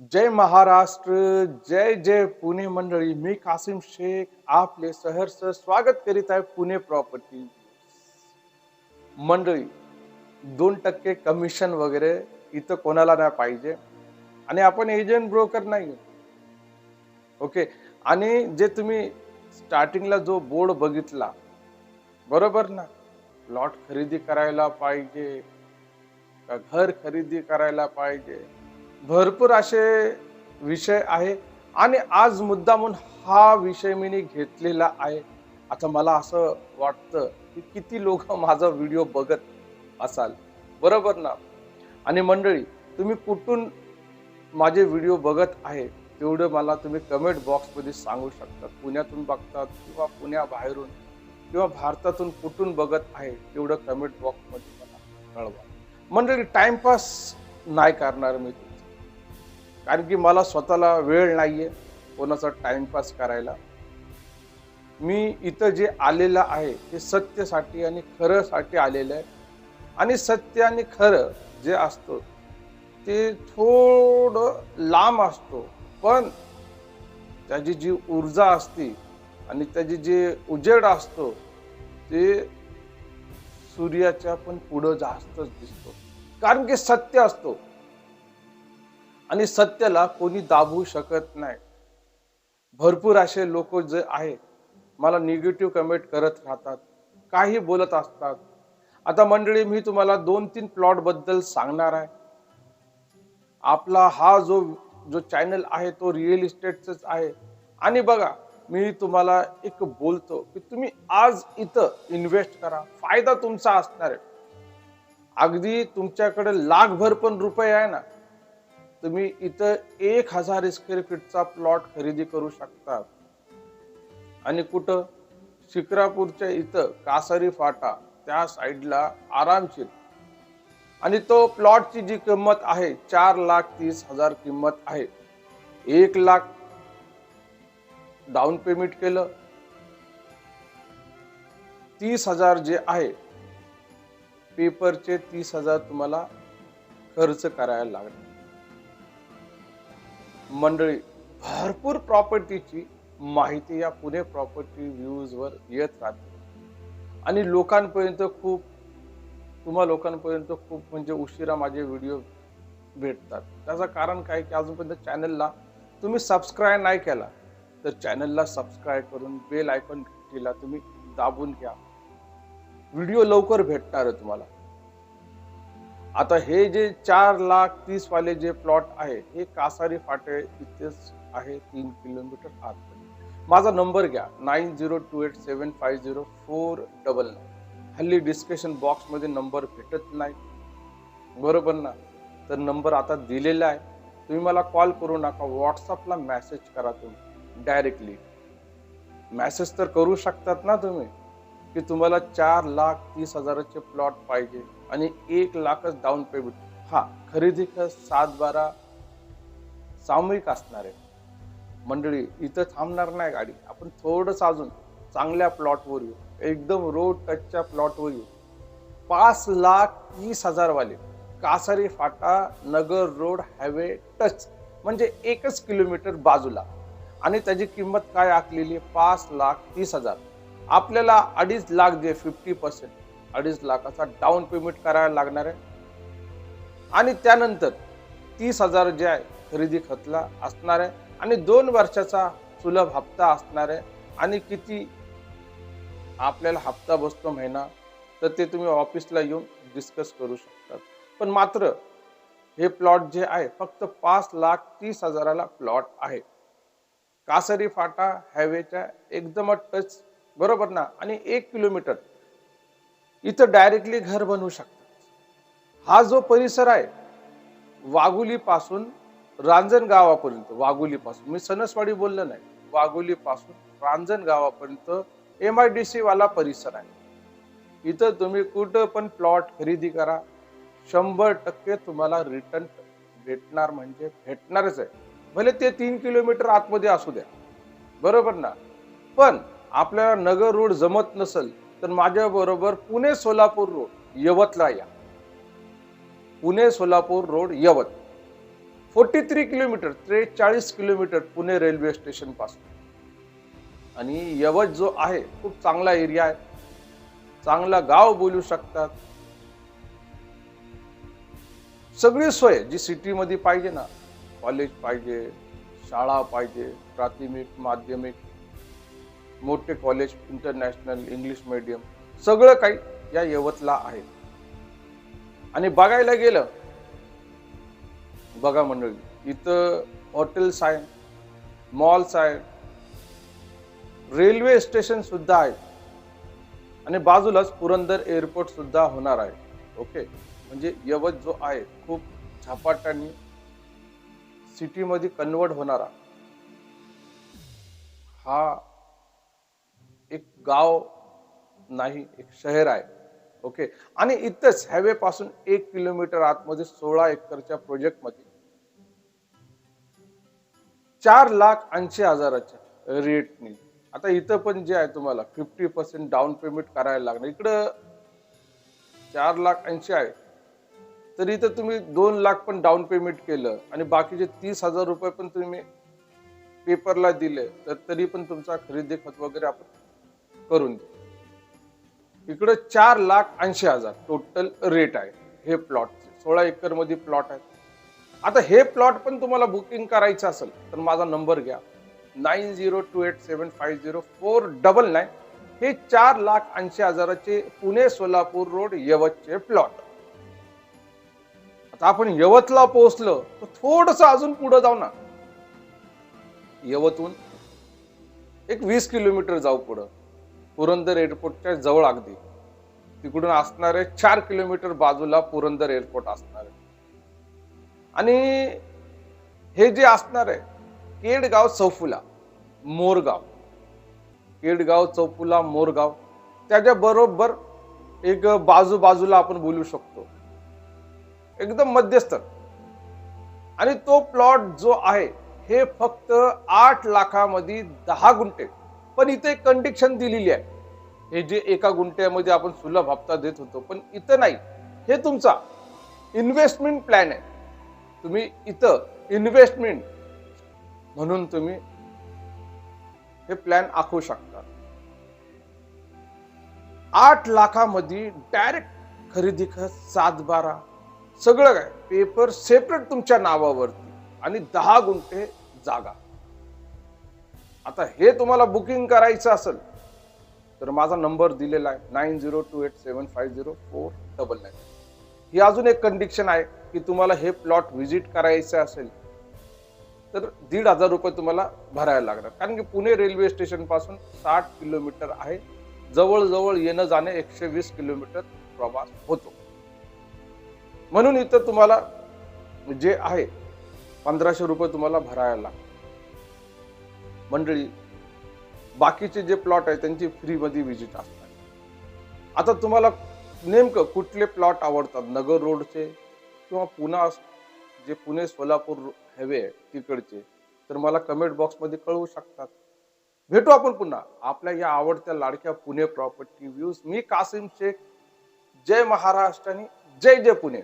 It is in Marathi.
जय महाराष्ट्र जय जय पुणे मंडळी. मी कासिम शेख आपले सहर्ष स्वागत करीत आहे पुणे प्रॉपर्टी. मंडळी दोन टक्के कमिशन वगैरे इथं कोणाला नाही पाहिजे. आणि आपण एजंट ब्रोकर नाही ओके आणि जे तुम्ही स्टार्टिंगला जो बोर्ड बघितला बरोबर ना? प्लॉट खरेदी करायला पाहिजे. का घर खरेदी करायला पाहिजे? भरपूर असे विषय आहे. आणि आज मुद्दामून हा विषय मी घेतलेला आहे. आता मला असं वाटतं की किती लोक माझा व्हिडिओ बघत असाल. बरोबर ना? आणि मंडळी तुम्ही कुठून माझे व्हिडिओ बघत आहे तेवढं मला तुम्ही कमेंट बॉक्समध्ये सांगू शकता. पुण्यातून बघतात किंवा पुण्याबाहेरून किंवा भारतातून कुठून बघत आहे तेवढं कमेंट बॉक्समध्ये मला कळवा. मंडळी टाइमपास नाही करणार मी कारण की मला स्वतःला वेळ नाही आहे कोणाचा टाइमपास करायला. मी इथं जे आलेलं आहे ते सत्यसाठी आणि खरंसाठी आलेलं आहे. आणि सत्य आणि खरं जे असतं ते थोडं लांब असतो. पण त्याची जी ऊर्जा असते आणि त्याची जे उजेड असतो ते सूर्याच्या पण पुढं जास्तच दिसतो. कारण की सत्य असतो. आणि सत्याला कोणी दाबू शकत नाही. भरपूर असे लोक जे आहेत मला निगेटिव्ह कमेंट करत राहतात काही बोलत असतात. आता मंडळी मी तुम्हाला दोन तीन प्लॉटबद्दल सांगणार आहे. आपला हा जो जो चॅनल आहे तो रिअल इस्टेटचाच आहे. आणि बघा मी तुम्हाला एक बोलतो की तुम्ही आज इथं इन्व्हेस्ट करा. फायदा तुमचा असणार आहे. अगदी तुमच्याकडे लाखभर पण रुपये आहे ना. तुम्ही इथं एक हजार स्क्वेअर फीटचा प्लॉट खरेदी करू शकता. आणि कुठं? शिक्रापूरच्या इथं कासारी फाटा त्या साईडला आरामशीर. आणि तो प्लॉटची जी किंमत आहे चार लाख तीस हजार किंमत आहे. एक लाख डाऊन पेमेंट केलं. तीस हजार जे आहे पेपरचे तीस हजार तुम्हाला खर्च करायला लागणार. मंडळी भरपूर प्रॉपर्टीची माहिती या पुणे प्रॉपर्टी व्ह्यूजवर येत राहते. आणि लोकांपर्यंत खूप तुम्हा लोकांपर्यंत खूप म्हणजे उशिरा माझे व्हिडिओ भेटतात. त्याचं कारण काय की अजूनपर्यंत चॅनलला तुम्ही सबस्क्राईब नाही केला तर चॅनलला सबस्क्राईब करून बेल आयकॉन केला तुम्ही दाबून घ्या. व्हिडिओ लवकर भेटणार आहे तुम्हाला. आता हे जे चार लाख तीस वाले जे प्लॉट आहे हे कासारी फाटे इथेच आहे तीन किलोमीटर आत माझा नंबर घ्या nine zero two eight seven five zero four double nine. हल्ली डिस्क्रिप्शन बॉक्समध्ये नंबर भेटत नाही. बरोबर ना? तर नंबर आता दिलेला आहे. तुम्ही मला कॉल करू नका व्हॉट्सअपला मॅसेज करा तुम्ही डायरेक्टली मॅसेज तर करू शकतात ना तुम्ही? की तुम्हाला चार लाख तीस हजाराचे प्लॉट पाहिजे आणि एक लाखच डाऊन पेमेंट हा खरेदी खर्च सात बारा सामूहिक असणार आहे. मंडळी इथं थांबणार नाही गाडी. आपण थोडंसं अजून चांगल्या प्लॉटवर येऊ. एकदम रोड टचच्या प्लॉटवर येऊ. पाच लाख तीस हजारवाले कासारी फाटा नगर रोड हायवे टच म्हणजे एकच किलोमीटर बाजूला. आणि त्याची किंमत काय आखलेली आहे? पाच लाख तीस हजार. आपल्याला अडीच लाख जे फिफ्टी पर्सेंट अडीच लाखाचा डाऊन पेमेंट करायला लागणार आहे. आणि त्यानंतर तीस हजार जे आहे खरेदी खतला असणार आहे. आणि दोन वर्षाचा सुलभ हप्ता असणार आहे. आणि किती आपल्याला हप्ता बसतो महिना तर ते तुम्ही ऑफिसला येऊन डिस्कस करू शकतात. पण मात्र हे प्लॉट जे आहे फक्त पाच लाख तीस हजाराला प्लॉट आहे. कासरी फाटा हायवेच्या एकदम टच बरोबर ना? आणि एक किलोमीटर. इथं डायरेक्टली घर बनवू शकतात हा जो परिसर आहे वाघुली पासून रांजण गावापर्यंत वाघुली पासून मी सणसवाडी बोललो नाही. वाघुली पासून रांजण गावापर्यंत एम आय डी सी वाला परिसर आहे. इथं तुम्ही कुठं पण प्लॉट खरेदी करा. शंभर टक्के तुम्हाला रिटर्न भेटणार म्हणजे भेटणारच आहे. भले ते तीन किलोमीटर आतमध्ये असू द्या. बरोबर ना? पण आपल्याला नगर रोड जमत नसेल तर माझ्या बरोबर पुणे सोलापूर रोड यवतला या. Pune Solapur road Yavat. Forty three kilometre त्रेचाळीस किलोमीटर पुणे रेल्वे स्टेशनपासून. आणि यवत जो आहे खूप चांगला एरिया आहे. चांगला गाव बोलू शकतात. सगळी सोय जी सिटीमध्ये पाहिजे ना. कॉलेज पाहिजे शाळा पाहिजे प्राथमिक माध्यमिक मोठे कॉलेज इंटरनॅशनल इंग्लिश मीडियम सगळं काही या यवतला आहे. आणि बघायला गेलं बघा मंडळी इथं हॉटेल्स आहे मॉल्स आहे रेल्वे स्टेशन सुद्धा आहे. आणि बाजूलाच पुरंदर एअरपोर्ट सुद्धा होणार आहे. ओके म्हणजे यवत जो आहे खूप झपाट्याने सिटीमध्ये कन्वर्ट होणारा. हा एक गाव नाही एक शहर आहे. ओके आणि इथंच हायवे पासून एक किलोमीटर आतमध्ये सोळा एकरच्या प्रोजेक्टमध्ये चार लाख ऐंशी हजाराच्या रेटनी आता इथं पण जे आहे तुम्हाला फिफ्टी पर्सेंट डाऊन पेमेंट करायला लागणार. इकडं चार लाख ऐंशी आहे. तर इथं तुम्ही दोन लाख पण डाऊन पेमेंट केलं आणि बाकीचे तीस हजार रुपये पण तुम्ही पेपरला दिले तर तरी पण तुमचा खरेदी खत वगैरे आपण करून दे. इकडं चार लाख ऐंशी हजार टोटल रेट आहे. हे प्लॉटचे सोळा एकरमध्ये प्लॉट आहे. आता हे प्लॉट पण तुम्हाला बुकिंग करायचं असेल तर माझा नंबर घ्या. Nine zero two eight seven five zero four double nine हे चार लाख ऐंशी हजाराचे पुणे सोलापूर रोड यवतचे प्लॉट आता आपण यवतला पोहोचलो तर थोडस अजून पुढे जाऊ ना. यवतून एक वीस किलोमीटर जाऊ पुढं. पुरंदर एअरपोर्टच्या जवळ अगदी. तिकडून असणारे चार किलोमीटर बाजूला पुरंदर एअरपोर्ट असणार आहे. आणि हे जे असणार आहे केडगाव चौफुला मोरगाव. केडगाव चौफुला मोरगाव त्याच्या बरोबर एक बाजू बाजूला आपण बोलू शकतो. एकदम मध्यस्थ. आणि तो प्लॉट जो आहे हे फक्त आठ लाखामध्ये दहा गुंठे. पण इथे एक कंडिशन दिलेली आहे. हे जे एका गुंठ्यामध्ये आपण सुलभ हप्ता देत होतो पण इथं नाही. हे तुमचा इन्व्हेस्टमेंट प्लॅन आहे. तुम्ही इथं इन्व्हेस्टमेंट म्हणून तुम्ही हे प्लॅन आखू शकता. आठ लाखामध्ये डायरेक्ट खरेदी कर सात बारा सगळं काय. पेपर सेपरेट तुमच्या नावावरती. आणि दहा गुंठे जागा. आता हे तुम्हाला बुकिंग करायचं असेल तर माझा नंबर दिलेला आहे nine zero two eight seven five zero four double nine ही अजून एक कंडिशन आहे की तुम्हाला हे प्लॉट व्हिजिट करायचं असेल तर दीड हजार रुपये तुम्हाला भरायला लागणार. कारण की पुणे रेल्वे स्टेशनपासून साठ किलोमीटर आहे. जवळजवळ येणं जाणे एकशे वीस किलोमीटर प्रवास होतो. म्हणून इथं तुम्हाला जे आहे पंधराशे रुपये तुम्हाला भरायला लागतात मंडळी बाकीचे जे प्लॉट आहे त्यांची फ्रीमध्ये व्हिजिट असतात. आता तुम्हाला नेमकं कुठले प्लॉट आवडतात? नगर रोडचे किंवा पुन्हा जे पुणे सोलापूर हायवे आहे तिकडचे? तर मला कमेंट बॉक्समध्ये कळवू शकतात. भेटू आपण पुन्हा. आपल्या या आवडत्या लाडक्या पुणे प्रॉपर्टी व्ह्यूज मी कासिम शेख. जय महाराष्ट्र आणि जय जय पुणे.